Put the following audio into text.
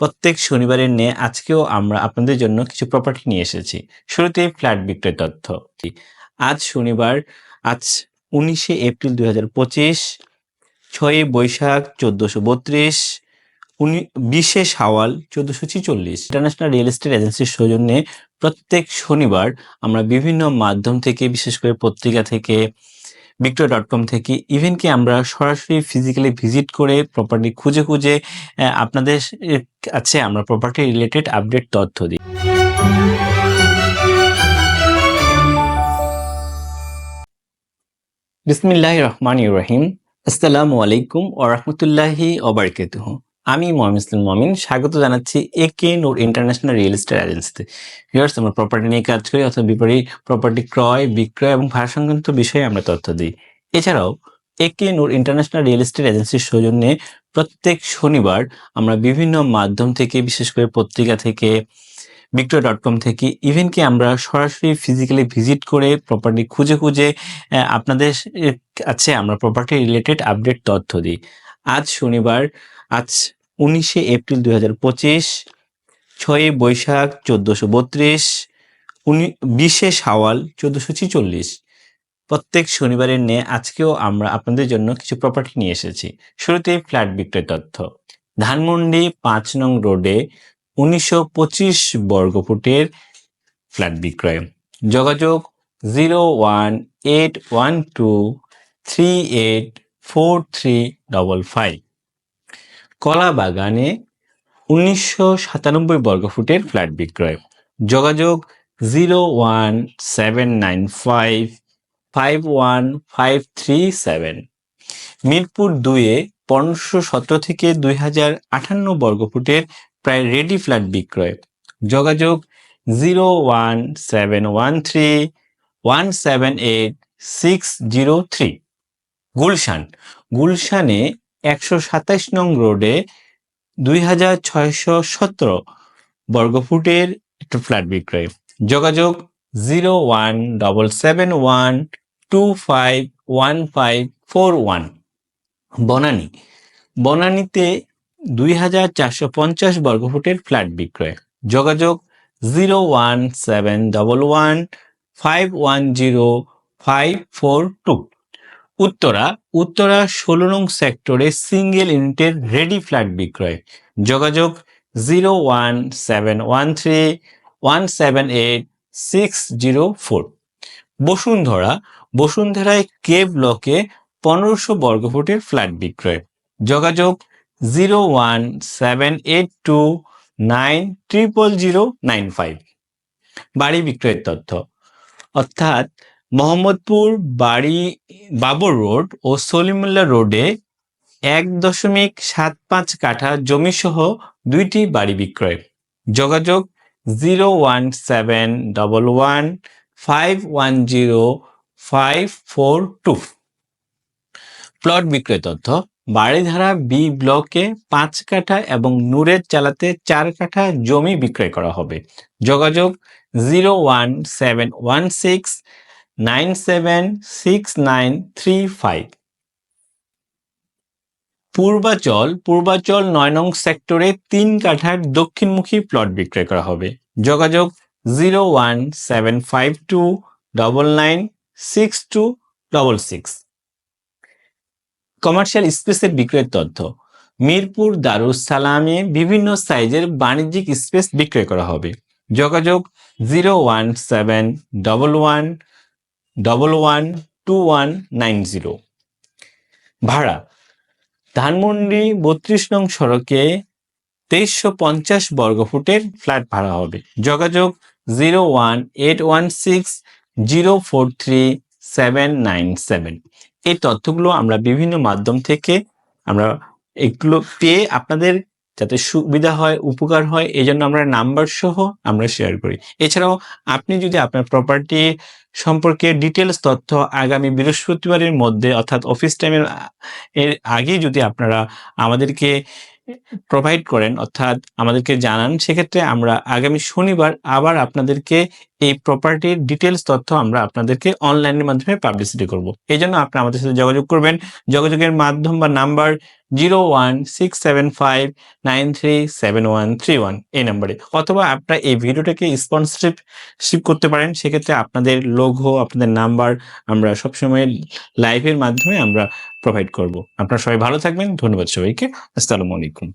প্রত্যেক শনিবারের ন্যায় আজকেও আমরা আপনাদের জন্য কিছু প্রপার্টি নিয়ে এসেছি। শুরুতেই ফ্ল্যাট বিক্রয় তথ্য। আজ শনিবার, আজ উনিশে এপ্রিল দুই হাজার পঁচিশ ছয়ই বৈশাখ চোদ্দোশো বত্রিশ, উনি, বিশে সাওয়াল চোদ্দোশো ছিচল্লিশ। ইন্টারন্যাশনাল রিয়েল এস্টেট এজেন্সির সৌজন্যে প্রত্যেক শনিবার আমরা বিভিন্ন মাধ্যম থেকে, বিশেষ করে পত্রিকা থেকে, বিক্রয় ডট কম থেকে ইভেন কি আমরা সরাসরি ফিজিক্যালি ভিজিট করে প্রপার্টি খুঁজে খুঁজে আপনাদের কাছে আমরা প্রপার্টি রিলেটেড আপডেট তথ্য দিই। বিসমিল্লাহ রহমান রহিম। আসসালামু আলাইকুম ও রহমতুল্লাহি ওবরকাতুহ আমি মোহাম্মদ ইসলাম মমিন, স্বাগত জানাচ্ছি A K Noor international real estate এজেন্সিতে ভিউয়ার্স আমরা প্রপার্টি নিয়ে কাজ করি, অথবা বিপরীত প্রপার্টি ক্রয়, বিক্রয় এবং ভাড়া সংক্রান্ত বিষয়ে আমরা তথ্য দিই। এছাড়াও A K Noor international real estate এজেন্সির সৌজন্যে প্রত্যেক শনিবার আমরা বিভিন্ন মাধ্যম থেকে, বিশেষ করে পত্রিকা থেকে বিক্রয় ডট কম থেকে, ইভেন কি আমরা সরাসরি ফিজিক্যালি ভিজিট করে প্রপার্টি খুঁজে খুঁজে আপনাদের কাছে আমরা প্রপার্টি রিলেটেড আপডেট তথ্য দিই। আজ শনিবার, আজ উনিশে এপ্রিল দুই হাজার পঁচিশ ছয়ই বৈশাখ চোদ্দোশো বত্রিশ, উনি, বিশে সাওয়াল চোদ্দোশো ছিচল্লিশ। প্রত্যেক শনিবারের ন্যায় আজকেও আমরা আপনাদের জন্য কিছু প্রপার্টি নিয়ে এসেছি। শুরুতেই ফ্ল্যাট বিক্রয় তথ্য। ধানমন্ডি পাঁচ নং রোডে উনিশশো পঁচিশ বর্গফুটের ফ্ল্যাট বিক্রয়। যোগাযোগ zero one eight one two three eight four three double five. কলা বাগানে উনিশশো সাতানব্বই বর্গফুটের ফ্ল্যাট বিক্রয়। যোগাযোগ zero one seven nine five five one five three seven Mirpur দুয়ে পনেরোশো সতেরো থেকে দুই হাজার আটান্ন বর্গফুটের প্রায় রেডি ফ্ল্যাট বিক্রয়। যোগাযোগ zero one seven one three one seven eight six zero three Gulshan. গুলশানে একশো সাতাইশ নং রোডে দুই হাজার ছয়শো সতেরো বর্গফুটের একটা ফ্ল্যাট বিক্রয়। যোগাযোগ zero one double seven one two five one five four one Banani. বনানীতে দুই হাজার চারশো পঞ্চাশ বর্গফুটের ফ্ল্যাট বিক্রয়। যোগাযোগ zero one seven double one five one zero five four two Uttara. Uttara ষোলো নং সেক্টরে সিঙ্গেল ইউনিটের রেডি ফ্ল্যাট বিক্রয়। যোগাযোগ zero one seven one three one seven eight six zero four Bashundhara, বসুন্ধরায় K ব্লকে পনেরোশো বর্গফুটের ফ্ল্যাট বিক্রয়। যোগাযোগ zero one seven eight two nine triple zero nine five বাড়ি বিক্রয়ের তথ্য। অর্থাৎ মোহাম্মদপুর বাড়ি বাবর রোড ও সলিমুল্লাহ রোডে এক দশমিক সাত পাঁচ কাঠা জমি সহ দুইটি বাড়ি বিক্রয়। যোগাযোগ zero one seven double one five one zero five four two plot বিক্রয় তথ্য বাড়িধারা বি ব্লকে পাঁচ কাঠা এবং নূরের চালাতে চার কাঠা জমি বিক্রয় করা হবে। যোগাযোগ zero one seven one six nine seven six nine three five Purbachal Purbachal নয় নং সেক্টরে তিন কাঠার দক্ষিণমুখী প্লট বিক্রয় করা হবে। যোগাযোগ zero one seven five two double nine six two double six. Commercial স্পেসের বিক্রয়ের তথ্য। মিরপুর দারুস সালামে বিভিন্ন সাইজের বাণিজ্যিক স্পেস বিক্রয় করা হবে। যোগাযোগ zero one seven double one double one two one nine zero. ভাড়া ধানমন্ডি বত্রিশ নং সড়কে তেইশশো পঞ্চাশ বর্গ ফুটের ফ্ল্যাট ভাড়া হবে। যোগাযোগ zero one eight one six zero four three seven nine seven. এই তথ্যগুলো আমরা বিভিন্ন মাধ্যম থেকে আমরা এগুলো পেয়ে আপনাদের যাতে সুবিধা হয়, উপকার হয় এই জন্য আমরা নাম্বার সহ আমরা শেয়ার করি। এছাড়াও আপনি যদি আপনার প্রপার্টি সম্পর্কে ডিটেলস তথ্য আগামী বৃহস্পতিবারের মধ্যে অর্থাৎ অফিস টাইমের এর আগে যদি আপনারা আমাদেরকে প্রোভাইড করেন, অর্থাৎ আমাদেরকে জানান, সেক্ষেত্রে আমরা আগামী শনিবার আবার আপনাদেরকে এই প্রপার্টির ডিটেলস তথ্য আমরা আপনাদেরকে অনলাইনের মাধ্যমে পাবলিসিটি করব। এই জন্য আপনি আমাদের সাথে যোগাযোগ করবেন। যোগাযোগের মাধ্যম বা number zero one six seven five nine three seven one three one এই নাম্বারে অথবা আপনারা এই ভিডিওটাকে স্পন্সরশিপ করতে পারেন। সেক্ষেত্রে আপনাদের লোগো আপনাদের নাম্বার আমরা সবসময় লাইভের মাধ্যমে আমরা প্রোভাইড করব। আপনারা সবাই ভালো থাকবেন। ধন্যবাদ সবাইকে। আসসালামু আলাইকুম।